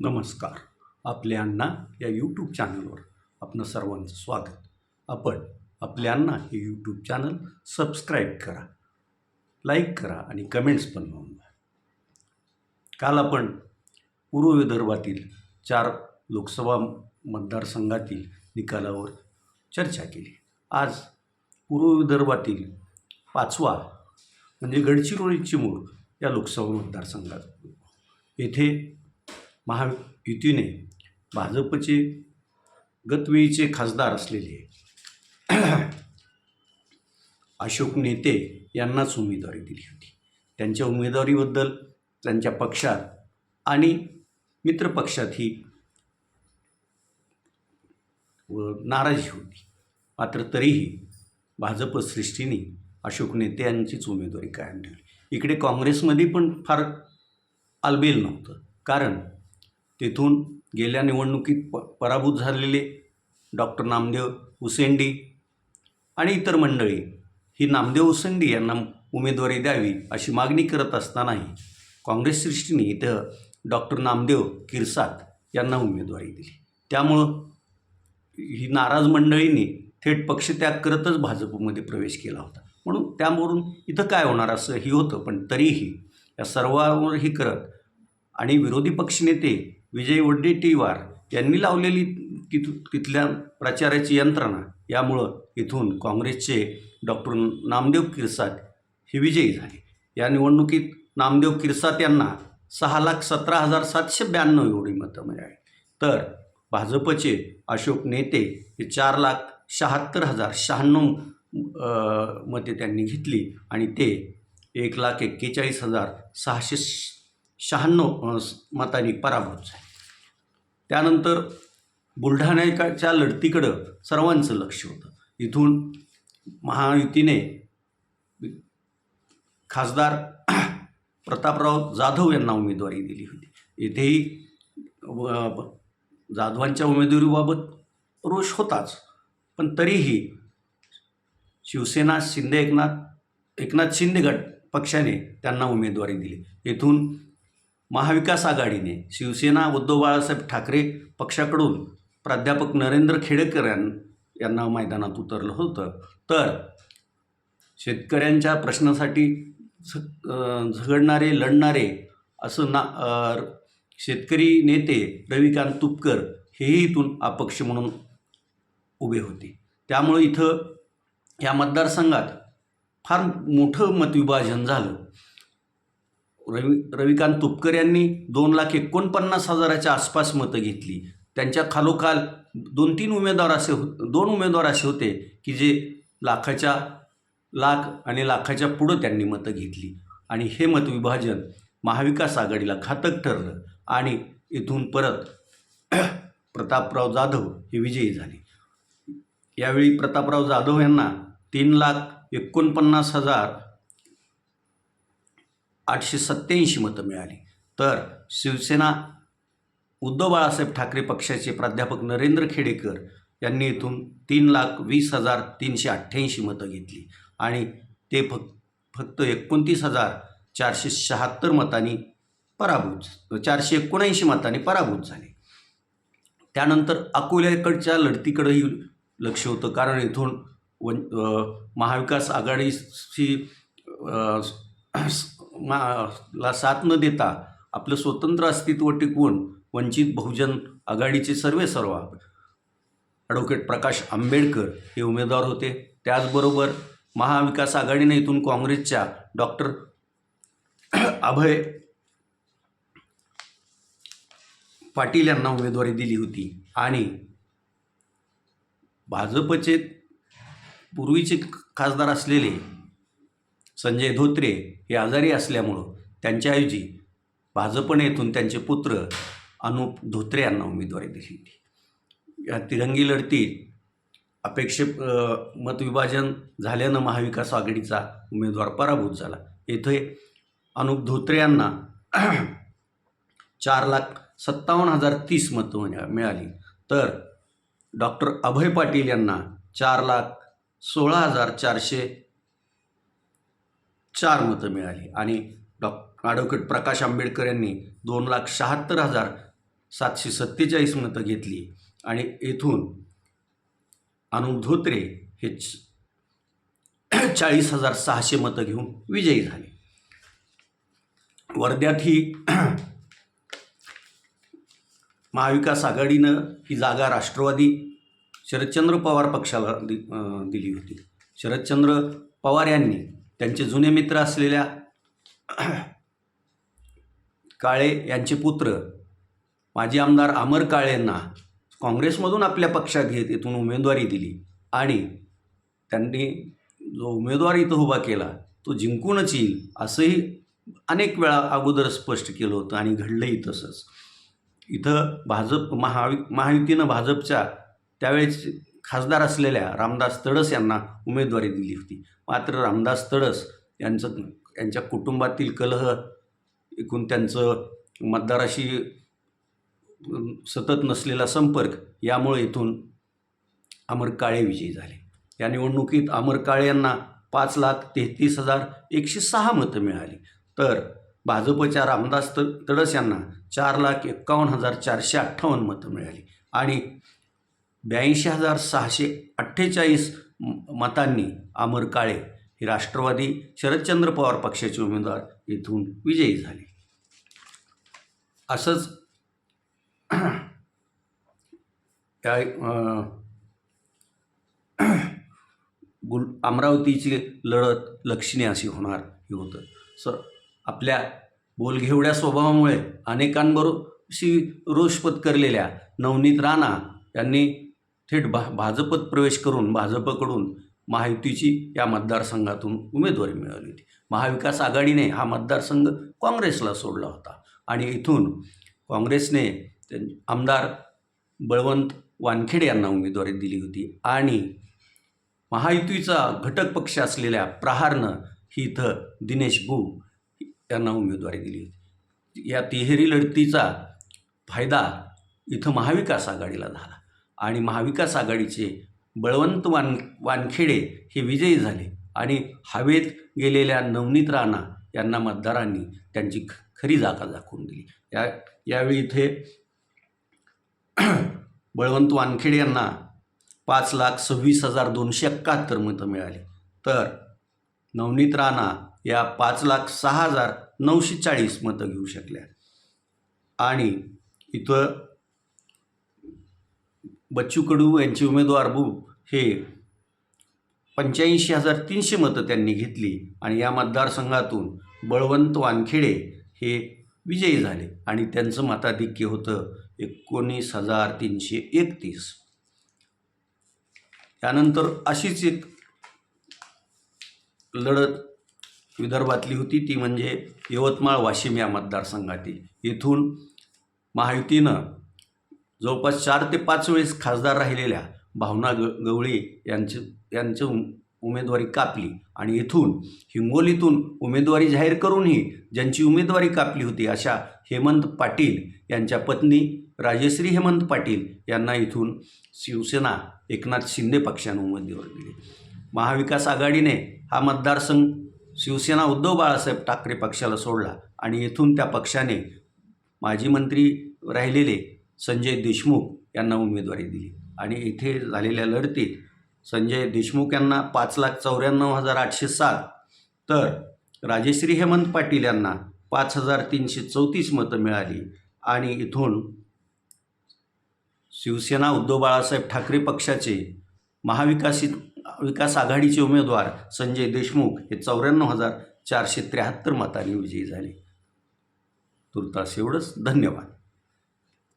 नमस्कार. आपले अण्णा या यूट्यूब चॅनलवर आपलं सर्वांचं स्वागत. आपण आपले अण्णा हे यूट्यूब चॅनल सबस्क्राईब करा लाईक करा आणि कमेंट्स पण नोंदवा काल आपण पूर्व विदर्भातील चार लोकसभा मतदारसंघातील निकालावर चर्चा केली. आज पूर्व विदर्भातील पाचवा म्हणजे गडचिरोली चिमूर या लोकसभा मतदारसंघात. येथे महायुतीने भाजपचे गतवेळीचे खासदार असलेले अशोक नेते यांनाच उमेदवारी दिली होती. त्यांच्या उमेदवारीबद्दल त्यांच्या पक्षात आणि मित्रपक्षातही व नाराजी होती. मात्र तरीही भाजप सृष्टीने अशोक नेते यांचीच उमेदवारी कायम ठेवली. इकडे काँग्रेसमध्ये पण फार आलबेल नव्हतं. कारण तेथून गेल्या निवडणुकीत प पराभूत झालेले डॉक्टर नामदेव उसेंडी आणि इतर मंडळी ही नामदेव उसेंडी यांना उमेदवारी द्यावी अशी मागणी करत असतानाही काँग्रेस सृष्टीने इथं डॉक्टर नामदेव किरसात यांना उमेदवारी दिली. त्यामुळं ही नाराज मंडळींनी थेट पक्षत्याग करतच भाजपमध्ये प्रवेश केला होता. म्हणून त्यावरून इथं काय होणार असं ही होतं पण तरीही या सर्वांवर ही करत आणि विरोधी पक्षनेते विजय वडेट्टीवार यांनी लावलेली तिथ तिथल्या प्रचाराची यंत्रणा यामुळं इथून काँग्रेसचे डॉक्टर नामदेव किरसाट हे विजयी झाले. या निवडणुकीत नामदेव किरसाट यांना सहा लाख सतरा हजार सातशे ब्याण्णव एवढी मतं मिळाली. तर भाजपचे अशोक नेते हे चार लाख शहात्तर हजार शहाण्णव मते त्यांनी घेतली आणि ते एक लाख एक्केचाळीस हजार सहाशे शहाण्णव मतांनी पराभूत झाले. त्यानंतर बुलढाण्याच्या लढतीकडं सर्वांचं लक्ष होतं. इथून महायुतीने खासदार प्रतापराव जाधव यांना उमेदवारी दिली होती. येथेही जाधवांच्या उमेदवारीबाबत रोष होताच. पण तरीही शिवसेना शिंदे एकनाथ एकनाथ शिंदे गट पक्षाने त्यांना उमेदवारी दिली. येथून महाविकास आघाडीने शिवसेना उद्धव बाळासाहेब ठाकरे पक्षाकडून प्राध्यापक नरेंद्र खेडेकर यां यांना मैदानात उतरलं होतं. तर शेतकऱ्यांच्या प्रश्नासाठी झगडणारे लढणारे असं ना शेतकरी नेते रविकांत तुपकर हेही इथून अपक्ष म्हणून उभे होते. त्यामुळं इथं या मतदारसंघात फार मोठं मतविभाजन झालं. रवी रविकांत तुपकर यांनी दोन लाख एकोणपन्नास हजाराच्या आसपास मतं घेतली. त्यांच्या खालोखाल दोन तीन उमेदवार असे हो दोन उमेदवार असे होते की जे लाखाच्या लाख आणि लाखाच्या पुढं त्यांनी मतं घेतली. आणि हे मतविभाजन महाविकास आघाडीला घातक ठरलं आणि इथून परत प्रतापराव जाधव हे विजयी झाले. यावेळी प्रतापराव जाधव यांना तीन लाख एकोणपन्नास हजार आठशे सत्त्याऐंशी मतं मिळाली. तर शिवसेना उद्धव बाळासाहेब ठाकरे पक्षाचे प्राध्यापक नरेंद्र खेडेकर यांनी इथून तीन लाख वीस हजार तीनशे अठ्ठ्याऐंशी मतं घेतली. आणि ते फक्त फक्त एकोणतीस हजार चारशे शहात्तर मतांनी पराभूत चारशे एकोणऐंशी मतांनी पराभूत झाले. त्यानंतर अकोल्याकडच्या लढतीकडेही लक्ष होतं. कारण इथून वन महाविकास आघाडीशी मा ला साथ न देता आपलं स्वतंत्र अस्तित्व टिकवून वंचित बहुजन आघाडीचे सर्वे सर्व. ॲडव्होकेट प्रकाश आंबेडकर हे उमेदवार होते. त्याचबरोबर महाविकास आघाडीने इथून काँग्रेसच्या डॉक्टर अभय पाटील यांना उमेदवारी दिली होती. आणि भाजपचे पूर्वीचे खासदार असलेले संजय धोत्रे हे आजारी असल्यामुळं त्यांच्याऐवजी भाजपने येथून त्यांचे पुत्र अनुप धोत्रे यांना उमेदवारी दिली होती. या तिरंगी लढतीत अपेक्षे मतविभाजन झाल्यानं महाविकास आघाडीचा उमेदवार पराभूत झाला. येथे अनुप धोत्रे यांना चार लाख सत्तावन्न हजार तीस मतं म्हणजे मिळाली. तर डॉक्टर अभय पाटील यांना चार लाख सोळा हजार चारशे चार मतं मिळाली. आणि डॉ ॲडव्होकेट प्रकाश आंबेडकर यांनी दोन लाख शहात्तर हजार सातशे सत्तेचाळीस मतं घेतली. आणि येथून अनुप धोत्रे हे चाळीस हजार सहाशे मतं घेऊन विजयी झाले. वर्ध्यात ही महाविकास आघाडीनं ही जागा राष्ट्रवादी शरदचंद्र पवार पक्षाला दि दिली होती. शरदचंद्र पवार यांनी त्यांचे जुने मित्र असलेल्या काळे यांचे पुत्र माजी आमदार अमर काळे यांना काँग्रेसमधून आपल्या पक्षात घेत येथून उमेदवारी दिली आणि त्यांनी जो उमेदवार इथं उभा केला तो जिंकूनच येईल असंही अनेक वेळा अगोदर स्पष्ट केलं होतं आणि घडलंही तसंच. इथं भाजप महा महायुतीनं भाजपच्या त्यावेळेस खासदार असलेल्या रामदास तडस यांना उमेदवारी दिली होती. मात्र रामदास तडस यांचं यांच्या कुटुंबातील कलह एकूण त्यांचं मतदाराशी सतत नसलेला संपर्क यामुळे इथून अमर काळे विजयी झाले. या निवडणुकीत अमर काळे यांना पाच लाख तेहतीस हजार एकशे सहा मतं मिळाली. तर भाजपच्या रामदास त तडस यांना चार लाख एक्कावन्न हजार चारशे अठ्ठावन्न मतं मिळाली. आणि ब्याऐंशी हजार सहाशे अठ्ठेचाळीस म- मतांनी अमर काळे हे राष्ट्रवादी शरदचंद्र पवार पक्षाचे उमेदवार येथून विजयी झाले. असंच या गुल अमरावतीची लढत लक्षणीय अशी होणार हे होतं. स आपल्या बोलघेवड्या स्वभावामुळे अनेकांबरोशी रोष पत्करलेल्या नवनीत राणा यांनी थेट भा भाजपत प्रवेश करून भाजपकडून महायुतीची या मतदारसंघातून उमेदवारी मिळाली होती. महाविकास आघाडीने हा मतदारसंघ काँग्रेसला सोडला होता. आणि इथून काँग्रेसने आमदार बळवंत वानखेडे यांना उमेदवारी दिली होती. आणि महायुतीचा घटक पक्ष असलेल्या प्रहारनं ही इथं दिनेश भू यांना उमेदवारी दिली होती. या तिहेरी लढतीचा फायदा इथं महाविकास आघाडीला झाला. आणि महाविकास आघाडीचे बळवंत वान वानखेडे हे विजयी झाले. आणि हवेत गेलेल्या नवनीत राणा यांना मतदारांनी त्यांची ख- खरी जागा दाखवून दिली. या यावेळी इथे बळवंत वानखेडे यांना पाच लाख सव्वीस हजार दोनशे एकाहत्तर मतं मिळाली. तर नवनीत राणा या पाच लाख सहा हजार नऊशे चाळीस मतं घेऊ शकल्या. आणि इथं बच्चू कडू यांचे उमेदवार बू हे पंच्याऐंशी हजार तीनशे मतं त्यांनी घेतली आणि या मतदारसंघातून बळवंत वानखेडे हे विजयी झाले आणि त्यांचं मताधिक्य होतं एकोणीस हजार तीनशे एकतीस. त्यानंतर अशीच एक लढत विदर्भातली होती ती म्हणजे यवतमाळ वाशिम या मतदारसंघातील. येथून महायुतीनं जवळपास चार ते पाच वेळेस खासदार राहिलेल्या भावना ग गवळी यांचे यांचं उम- उमेदवारी कापली. आणि इथून हिंगोलीतून उमेदवारी जाहीर करूनही ज्यांची उमेदवारी कापली होती अशा हेमंत पाटील यांच्या पत्नी राजश्री हेमंत पाटील यांना इथून शिवसेना एकनाथ शिंदे पक्षानं उमेदवारी दिली. महाविकास आघाडीने हा मतदारसंघ शिवसेना उद्धव बाळासाहेब ठाकरे पक्षाला सोडला आणि येथून त्या पक्षाने माजी मंत्री राहिलेले संजय देशमुख यांना उमेदवारी दिली. आणि इथे झालेल्या लढतीत संजय देशमुख यांना पाच लाख चौऱ्याण्णव हजार आठशे सात तर राजेश्री हेमंत पाटील यांना पाच हजार तीनशे चौतीस मतं मिळाली. आणि इथून शिवसेना उद्धव बाळासाहेब ठाकरे पक्षाचे महाविकासित विकास आघाडीचे उमेदवार संजय देशमुख हे चौऱ्याण्णव हजार चारशे त्र्याहत्तर मतांनी विजयी झाले. तुर्तास एवढंच. धन्यवाद.